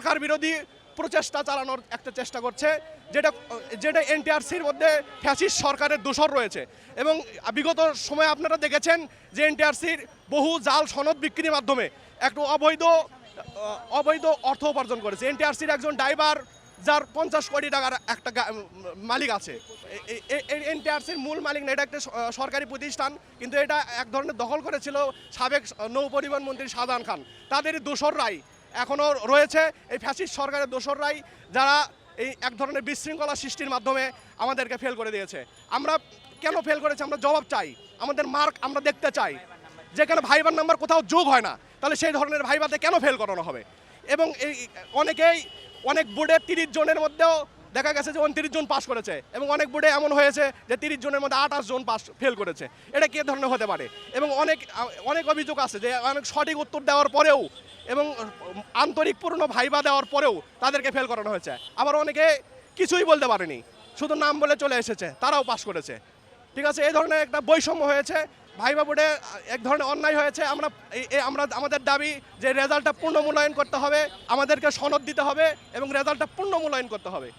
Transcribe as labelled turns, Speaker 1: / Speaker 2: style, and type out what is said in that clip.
Speaker 1: সরকার বিরোধী প্রচেষ্টা চালানোর একটা চেষ্টা করছে, যেটা যেটা এনটিআরসির মধ্যে ফ্যাসিস সরকারের দোষর রয়েছে। এবং বিগত সময়ে আপনারা দেখেছেন যে এনটিআরসির বহু জাল সনদ বিক্রির মাধ্যমে একটু অবৈধ অবৈধ অর্থ উপার্জন করেছে। এনটিআরসির একজন ড্রাইভার, যার পঞ্চাশ কোটি টাকার একটা মালিক আছে। এনটিআরসির মূল মালিক না, এটা একটা সরকারি প্রতিষ্ঠান, কিন্তু এটা এক ধরনের দখল করেছিল সাবেক নৌ পরিবহন মন্ত্রী শাহজাহান খান। তাদের তাদেরই দোসররাই এখনও রয়েছে এই ফ্যাসিস্ট সরকারের দোসররাই যারা এই এক ধরনের বিশৃঙ্খলা সৃষ্টির মাধ্যমে আমাদেরকে ফেল করে দিয়েছে। আমরা কেন ফেল করেছি? আমরা জবাব চাই। আমাদের মার্ক আমরা দেখতে চাই। যেখানে ভাইবার নাম্বার কোথাও যোগ হয় না, তাহলে সেই ধরনের ভাইবাতে কেন ফেল করানো হবে? এবং এই অনেকেই, অনেক বোর্ডের তিরিশ জনের মধ্যেও দেখা গেছে যে উনত্রিশ জন পাস করেছে এবং অনেক বোর্ডে এমন হয়েছে যে তিরিশ জনের মধ্যে আঠাশ জন পাস ফেল করেছে। এটা কে ধরনের হতে পারে? এবং অনেক অনেক অভিযোগ আছে যে অনেক সঠিক উত্তর দেওয়ার পরেও এবং আন্তরিকপূর্ণ ভাইবা দেওয়ার পরেও তাদেরকে ফেল করানো হয়েছে। আবার অনেকে কিছুই বলতে পারেনি, শুধু নাম বলে চলে এসেছে, তারাও পাস করেছে। ঠিক আছে, এই ধরনের একটা বৈষম্য হয়েছে। ভাইবা বোর্ডে এক ধরনের অন্যায় হয়েছে। আমরা আমরা, আমাদের দাবি যে রেজাল্টটা পূর্ণ মূল্যায়ন করতে হবে, আমাদেরকে সনদ দিতে হবে এবং রেজাল্টটা পূর্ণ মূল্যায়ন করতে হবে।